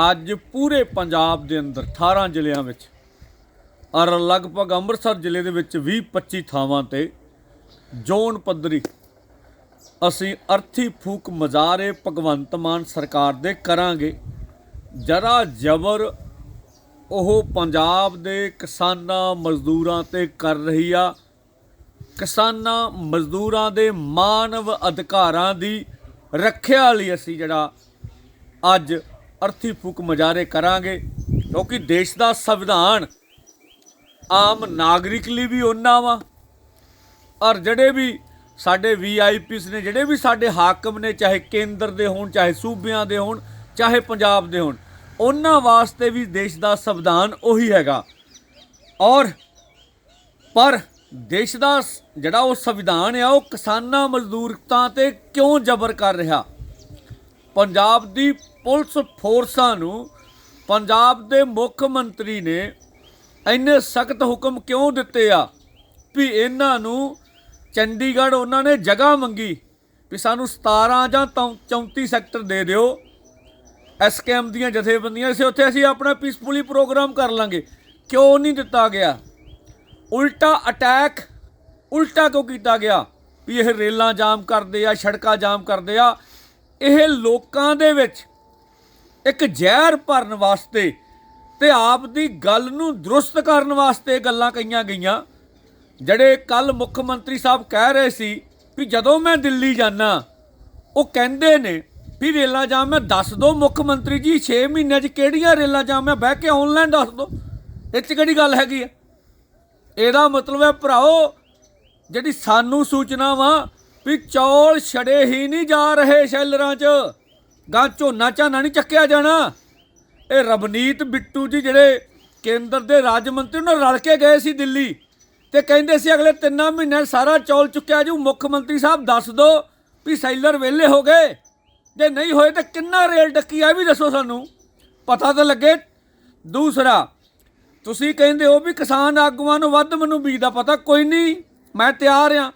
ਅੱਜ ਪੂਰੇ ਪੰਜਾਬ ਦੇ ਅੰਦਰ 18 ਜ਼ਿਲ੍ਹਿਆਂ ਵਿੱਚ ਔਰ ਲਗਭਗ ਅੰਮ੍ਰਿਤਸਰ ਜ਼ਿਲ੍ਹੇ ਦੇ ਵਿੱਚ 20 25 ਥਾਵਾਂ ਤੇ ਜ਼ੋਨ ਪੱਧਰੀ ਅਸੀਂ ਅਰਥੀ ਫੂਕ ਮਜ਼ਾਰੇ ਭਗਵੰਤ ਮਾਨ ਸਰਕਾਰ ਦੇ ਕਰਾਂਗੇ। ਜਰਾ ਜ਼ਬਰ ਉਹ ਪੰਜਾਬ ਦੇ ਕਿਸਾਨਾਂ ਮਜ਼ਦੂਰਾਂ ਤੇ ਕਰ ਰਹੀ ਆ। ਕਿਸਾਨਾਂ ਮਜ਼ਦੂਰਾਂ ਦੇ ਮਾਨਵ ਅਧਿਕਾਰਾਂ ਦੀ ਰੱਖਿਆ ਲਈ ਅਸੀਂ ਜਿਹੜਾ ਅੱਜ ਅਰਥੀ ਫੂਕ ਮਜਾਰੇ ਕਰਾਂਗੇ, ਕਿਉਂਕਿ ਦੇਸ਼ ਦਾ ਸੰਵਿਧਾਨ ਆਮ ਨਾਗਰਿਕ ਲਈ ਵੀ ਉਹਨਾਂ ਵਾ। ਔਰ ਜਿਹੜੇ ਵੀ ਸਾਡੇ ਵੀਆਈਪੀਸ ਨੇ, ਜਿਹੜੇ ਵੀ ਸਾਡੇ ਹਾਕਮ ਨੇ, ਚਾਹੇ ਕੇਂਦਰ ਦੇ ਹੋਣ, ਚਾਹੇ ਸੂਬਿਆਂ ਦੇ ਹੋਣ, ਚਾਹੇ ਪੰਜਾਬ ਦੇ ਹੋਣ ਉਹਨਾਂ ਵਾਸਤੇ ਵੀ ਦੇਸ਼ ਦਾ ਸੰਵਿਧਾਨ ਉਹੀ ਹੈਗਾ। ਔਰ ਪਰ ਦੇਸ਼ ਦਾ ਜਿਹੜਾ ਉਹ ਸੰਵਿਧਾਨ ਆ, ਉਹ ਕਿਸਾਨਾਂ ਮਜ਼ਦੂਰਤਾਂ ਤੇ ਕਿਉਂ ਜ਼ਬਰ ਕਰ ਰਿਹਾ? ਪੰਜਾਬ ਦੀ ਪੁਲਿਸ ਫੋਰਸਾਂ ਨੂੰ ਪੰਜਾਬ ਦੇ ਮੁੱਖ ਮੰਤਰੀ ਨੇ ਇੰਨੇ ਸਖਤ ਹੁਕਮ ਕਿਉਂ ਦਿੱਤੇ ਆ? ਵੀ ਇਹਨਾਂ ਨੂੰ ਚੰਡੀਗੜ੍ਹ ਉਹਨਾਂ ਨੇ ਜਗ੍ਹਾ ਮੰਗੀ ਵੀ ਸਾਨੂੰ 17 ਜਾਂ ਤੌ- 34 ਸੈਕਟਰ ਦੇ ਦਿਓ। ਐਸਕੇਐਮ ਦੀਆਂ ਜਥੇਬੰਦੀਆਂ ਸੀ, ਉੱਥੇ ਅਸੀਂ ਆਪਣਾ ਪੀਸਫੁਲੀ ਪ੍ਰੋਗਰਾਮ ਕਰ ਲਾਂਗੇ। ਕਿਉਂ ਨਹੀਂ ਦਿੱਤਾ ਗਿਆ? ਉਲਟਾ ਅਟੈਕ ਉਲਟਾ ਕਿਉਂ ਕੀਤਾ ਗਿਆ? ਵੀ ਇਹ ਰੇਲਾਂ ਜਾਮ ਕਰਦੇ ਆ, ਸੜਕਾਂ ਜਾਮ ਕਰਦੇ ਆ ਇਹ ਲੋਕਾਂ ਦੇ ਵਿੱਚ ਇੱਕ ਜ਼ਹਿਰ ਭਰਨ ਵਾਸਤੇ ਤੇ ਆਪ ਦੀ ਗੱਲ ਨੂੰ ਦਰੁਸਤ ਕਰਨ ਵਾਸਤੇ ਗੱਲਾਂ ਕਹੀਆਂ ਗਈਆਂ। ਜਿਹੜੇ ਕੱਲ ਮੁੱਖ ਮੰਤਰੀ ਸਾਹਿਬ ਕਹਿ ਰਹੇ ਸੀ ਵੀ ਜਦੋਂ ਮੈਂ ਦਿੱਲੀ ਜਾਣਾ ਉਹ ਕਹਿੰਦੇ ਨੇ ਵੀ ਰੇਲਾਂ ਜਾਮ ਮੈਂ ਦੱਸ ਦੋ ਮੁੱਖ ਮੰਤਰੀ ਜੀ 6 ਮਹੀਨਿਆਂ 'ਚ ਕਿਹੜੀਆਂ ਰੇਲਾਂ ਜਾਮ ਮੈਂ ਬਹਿ ਕੇ ਆਨਲਾਈਨ ਦੱਸ ਦੋ। ਇਹ 'ਚ ਕਿਹੜੀ ਗੱਲ ਹੈਗੀ ਆ? ਇਹਦਾ ਮਤਲਬ ਹੈ ਭਰਾਓ ਜਿਹੜੀ ਸਾਨੂੰ ਸੂਚਨਾ ਵਾ ਵੀ ਚੌਲ ਛੜੇ ਹੀ ਨਹੀਂ ਜਾ ਰਹੇ ਸ਼ੈਲਰਾਂ 'ਚ। ਗਾਂ ਝੋਨਾ ਝਾਨਾ ਨਹੀਂ ਚੱਕਿਆ ਜਾਣਾ। ਇਹ ਰਵਨੀਤ ਬਿੱਟੂ ਜੀ ਜਿਹੜੇ ਕੇਂਦਰ ਦੇ ਰਾਜ ਮੰਤਰੀ ਨਾਲ ਰਲ ਕੇ ਗਏ ਸੀ ਦਿੱਲੀ ਤੇ ਕਹਿੰਦੇ ਸੀ ਅਗਲੇ 3 ਮਹੀਨਿਆਂ ਸਾਰਾ ਚੌਲ ਚੁੱਕਿਆ ਜੂ ਮੁੱਖ ਮੰਤਰੀ ਸਾਹਿਬ ਦੱਸ ਦਿਓ ਵੀ ਸੈਲਰ ਵਿਹਲੇ ਹੋ ਗਏ। ਜੇ ਨਹੀਂ ਹੋਏ ਤਾਂ ਕਿੰਨਾ ਰੇਲ ਡੱਕੀ ਆ, ਇਹ ਵੀ ਦੱਸੋ ਸਾਨੂੰ। ਪਤਾ ਤਾਂ ਲੱਗੇ। ਦੂਸਰਾ, ਤੁਸੀਂ ਕਹਿੰਦੇ ਹੋ ਵੀ ਕਿਸਾਨ ਆਗੂਆਂ ਨੂੰ ਵੱਧ ਮੈਨੂੰ ਬੀਜ ਦਾ ਪਤਾ। ਕੋਈ ਨਹੀਂ, ਮੈਂ ਤਿਆਰ ਆ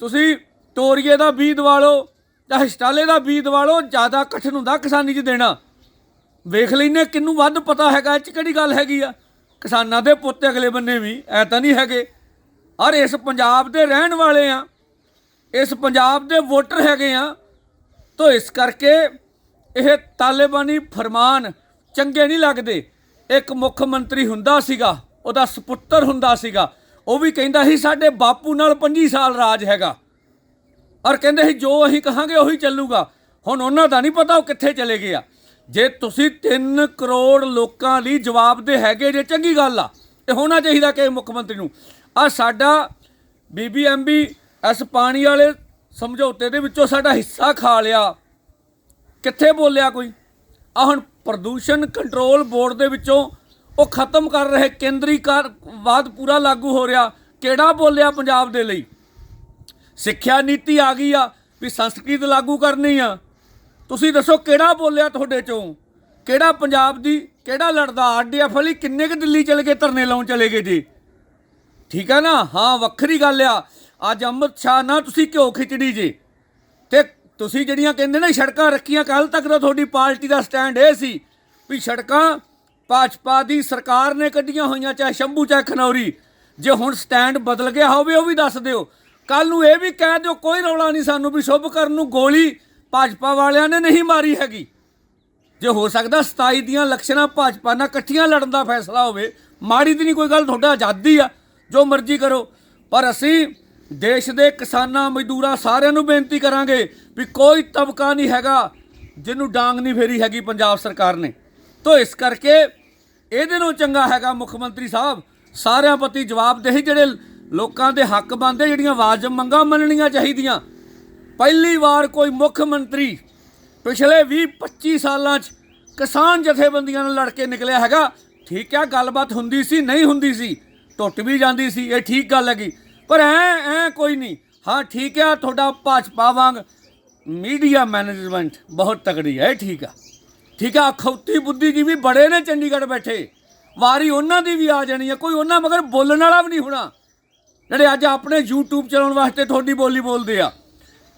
ਤੁਸੀਂ ਤੋਰੀਏ ਦਾ ਬੀਜ ਦਵਾ ਲਓ ਜਾਂ ਹਿਸਟਾਲੇ ਦਾ ਬੀਜ ਦਵਾ ਲਓ ਜ਼ਿਆਦਾ ਕਠਨ ਹੁੰਦਾ ਕਿਸਾਨੀ 'ਚ ਦੇਣਾ। ਵੇਖ ਲੈਨੇ ਕਿੰਨੂੰ ਵੱਧ ਪਤਾ ਹੈਗਾ, ਇਹ 'ਚ ਕਿਹੜੀ ਗੱਲ ਹੈਗੀ ਆ। ਕਿਸਾਨਾਂ ਦੇ ਪੁੱਤ ਅਗਲੇ ਬੰਨੇ ਵੀ, ਐ ਤਾਂ ਨਹੀਂ ਹੈਗੇ। ਔਰ ਇਸ ਪੰਜਾਬ ਦੇ ਰਹਿਣ ਵਾਲੇ ਆ, ਇਸ ਪੰਜਾਬ ਦੇ ਵੋਟਰ ਹੈਗੇ ਆ। ਤੋ ਇਸ ਕਰਕੇ ਇਹ ਤਾਲਿਬਾਨੀ ਫਰਮਾਨ ਚੰਗੇ ਨਹੀਂ ਲੱਗਦੇ। ਇੱਕ ਮੁੱਖ ਮੰਤਰੀ ਹੁੰਦਾ ਸੀਗਾ, ਉਹਦਾ ਸੁਪੁੱਤਰ ਹੁੰਦਾ ਸੀਗਾ। ਉਹ ਵੀ ਕਹਿੰਦਾ ਸੀ, ਸਾਡੇ ਬਾਪੂ ਨਾਲ 25 ਸਾਲ ਰਾਜ ਹੈਗਾ। ਔਰ ਕਹਿੰਦੇ ਸੀ, ਜੋ ਅਸੀਂ ਕਹਾਂਗੇ ਉਹੀ ਚੱਲੂਗਾ। ਹੁਣ ਉਹਨਾਂ ਦਾ ਨਹੀਂ ਪਤਾ ਉਹ ਕਿੱਥੇ ਚਲੇ ਗਏ ਆ। ਜੇ ਤੁਸੀਂ 3 ਕਰੋੜ ਲੋਕਾਂ ਲਈ ਜਵਾਬ ਦੇ ਹੈਗੇ, ਜੇ ਚੰਗੀ ਗੱਲ ਆ। ਇਹ ਹੋਣਾ ਚਾਹੀਦਾ ਕਿ ਮੁੱਖ ਮੰਤਰੀ ਨੂੰ। ਆ ਸਾਡਾ ਬੀਬੀਐਮਬੀ ਇਸ ਪਾਣੀ ਵਾਲੇ ਸਮਝੌਤੇ ਦੇ ਵਿੱਚੋਂ ਸਾਡਾ ਹਿੱਸਾ ਖਾ ਲਿਆ। ਕਿੱਥੇ ਬੋਲਿਆ ਕੋਈ? ਆ ਹੁਣ ਪ੍ਰਦੂਸ਼ਣ ਕੰਟਰੋਲ ਬੋਰਡ ਦੇ ਵਿੱਚੋਂ ਉਹ ਖਤਮ ਕਰ ਰਹੇ, ਕੇਂਦਰੀ ਵਾਦ ਪੂਰਾ ਲਾਗੂ ਹੋ ਰਿਹਾ। ਕਿਹੜਾ ਬੋਲਿਆ ਪੰਜਾਬ ਦੇ ਲਈ? ਸਿੱਖਿਆ ਨੀਤੀ ਆ ਗਈ ਆ ਵੀ ਸੰਸਕ੍ਰਿਤ ਲਾਗੂ ਕਰਨੀ ਆ। ਤੁਸੀਂ ਦੱਸੋ ਕਿਹੜਾ ਬੋਲਿਆ ਤੁਹਾਡੇ ਚੋਂ? ਕਿਹੜਾ ਪੰਜਾਬ ਦੀ, ਕਿਹੜਾ ਲੜਦਾ? ਆਰਡੀਐਫ ਵਾਲੀ ਕਿੰਨੇ ਕੁ ਦਿੱਲੀ ਚਲੇ ਗਏ, ਧਰਨੇ ਲਾਉਣ ਚਲੇ ਗਏ ਜੀ? ਠੀਕ ਹੈ ਨਾ? ਹਾਂ, ਵੱਖਰੀ ਗੱਲ ਆ। ਅੱਜ ਅੰਮ੍ਰਿਤ ਸ਼ਾਹ ਨਾ ਤੁਸੀਂ ਘਿਓ ਖਿਚੜੀ ਜੀ। ਤੇ ਤੁਸੀਂ ਜਿਹੜੀਆਂ ਕਹਿੰਦੇ ਨੇ ਸੜਕਾਂ ਰੱਖੀਆਂ ਕੱਲ ਤੱਕ ਤਾਂ ਤੁਹਾਡੀ ਪਾਰਟੀ ਦਾ ਸਟੈਂਡ ਇਹ ਸੀ ਵੀ ਸੜਕਾਂ ਭਾਜਪਾ ਦੀ ਸਰਕਾਰ ਨੇ ਕੱਢੀਆਂ ਹੋਈਆਂ, ਚਾਹੇ ਸ਼ੰਭੂ, ਚਾਹੇ ਖਨੌਰੀ। ਜੇ ਹੁਣ ਸਟੈਂਡ ਬਦਲ ਗਿਆ ਹੋਵੇ, ਉਹ ਵੀ ਦੱਸ ਦਿਓ। ਕੱਲ ਨੂੰ ਇਹ ਵੀ ਕਹਿ ਦਿਓ, ਕੋਈ ਰੌਲਾ ਨਹੀਂ ਸਾਨੂੰ ਵੀ ਸ਼ੁਭ ਕਰਨ ਨੂੰ ਗੋਲੀ ਭਾਜਪਾ ਵਾਲਿਆਂ ਨੇ ਨਹੀਂ ਮਾਰੀ ਹੈਗੀ। ਜੇ ਹੋ ਸਕਦਾ 27 ਦੀਆਂ ਇਲੈਕਸ਼ਨਾਂ ਭਾਜਪਾ ਨਾਲ ਇਕੱਠੀਆਂ ਲੜਨ ਦਾ ਫੈਸਲਾ ਹੋਵੇ, ਮਾੜੀ ਦੀ ਨਹੀਂ ਕੋਈ ਗੱਲ, ਤੁਹਾਡਾ ਆਜ਼ਾਦੀ ਆ, ਜੋ ਮਰਜ਼ੀ ਕਰੋ। ਪਰ ਅਸੀਂ ਦੇਸ਼ ਦੇ ਕਿਸਾਨਾਂ, ਮਜ਼ਦੂਰਾਂ ਸਾਰਿਆਂ ਨੂੰ ਬੇਨਤੀ ਕਰਾਂਗੇ ਵੀ ਕੋਈ ਤਬਕਾ ਨਹੀਂ ਹੈਗਾ ਜਿਹਨੂੰ ਡਾਂਗ ਨਹੀਂ ਫੇਰੀ ਹੈਗੀ ਪੰਜਾਬ ਸਰਕਾਰ ਨੇ। ਤੋਂ ਇਸ ਕਰਕੇ ਇਹਦੇ ਨੂੰ ਚੰਗਾ ਹੈਗਾ ਮੁੱਖ ਮੰਤਰੀ ਸਾਹਿਬ, ਸਾਰਿਆਂ ਪ੍ਰਤੀ ਜਵਾਬਦੇਹੀ ਜਿਹੜੇ ਲੋਕਾਂ ਦੇ ਹੱਕ ਬਣਦੇ, ਜਿਹੜੀਆਂ ਵਾਜਬ ਮੰਗਾਂ ਮੰਨਣੀਆਂ ਚਾਹੀਦੀਆਂ। ਪਹਿਲੀ ਵਾਰ ਕੋਈ ਮੁੱਖ ਮੰਤਰੀ ਪਿਛਲੇ 20 25 ਸਾਲਾਂ 'ਚ ਕਿਸਾਨ ਜਥੇਬੰਦੀਆਂ ਨਾਲ ਲੜ ਕੇ ਨਿਕਲਿਆ ਹੈਗਾ। ਠੀਕ ਹੈ ਗੱਲਬਾਤ ਹੁੰਦੀ ਸੀ, ਨਹੀਂ ਹੁੰਦੀ ਸੀ, ਟੁੱਟ ਵੀ ਜਾਂਦੀ ਸੀ, ਇਹ ਠੀਕ ਗੱਲ ਹੈਗੀ। ਪਰ ਐ ਐ ਕੋਈ ਨਹੀਂ। ਹਾਂ, ਠੀਕ ਹੈ ਤੁਹਾਡਾ ਭਾਜਪਾ ਵਾਂਗ ਮੀਡੀਆ ਮੈਨੇਜਮੈਂਟ ਬਹੁਤ ਤਕੜੀ ਹੈ ਇਹ ਠੀਕ ਆ। ਠੀਕ ਆ, ਖੌਤੀ ਬੁੱਧੀ ਜੀ ਵੀ ਬੜੇ ਨੇ ਚੰਡੀਗੜ੍ਹ ਬੈਠੇ। ਵਾਰੀ ਉਹਨਾਂ ਦੀ ਵੀ ਆ ਜਾਣੀ ਹੈ ਕੋਈ ਉਹਨਾਂ ਮਗਰ ਬੋਲਣ ਵਾਲਾ ਵੀ ਨਹੀਂ ਹੋਣਾ। ਜਿਹੜੇ ਅੱਜ ਆਪਣੇ YouTube ਚਲਾਉਣ ਵਾਸਤੇ ਤੁਹਾਡੀ ਬੋਲੀ ਬੋਲਦੇ ਆ।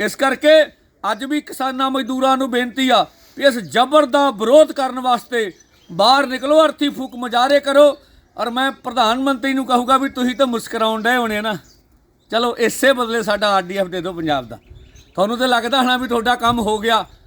ਇਸ ਕਰਕੇ ਅੱਜ ਵੀ ਕਿਸਾਨਾਂ ਮਜ਼ਦੂਰਾਂ ਨੂੰ ਬੇਨਤੀ ਆ ਵੀ ਇਸ ਜ਼ਬਰ ਦਾ ਵਿਰੋਧ ਕਰਨ ਵਾਸਤੇ ਬਾਹਰ ਨਿਕਲੋ, ਅਰਥੀ ਫੂਕ ਮੁਜ਼ਾਹਰੇ ਕਰੋ। ਔਰ ਮੈਂ ਪ੍ਰਧਾਨ ਮੰਤਰੀ ਨੂੰ ਕਹੂੰਗਾ ਵੀ ਤੁਸੀਂ ਤਾਂ ਮੁਸਕਰਾਉਣ ਡਏ ਹੋਣੇ ਨਾ। ਚਲੋ, ਇਸੇ ਬਦਲੇ ਸਾਡਾ ਆਰਡੀਐਫ ਦੇ ਦਿਓ ਪੰਜਾਬ ਦਾ। ਤੁਹਾਨੂੰ ਤੇ ਲੱਗਦਾ ਹਨਾ ਵੀ ਤੁਹਾਡਾ ਕੰਮ ਹੋ ਗਿਆ।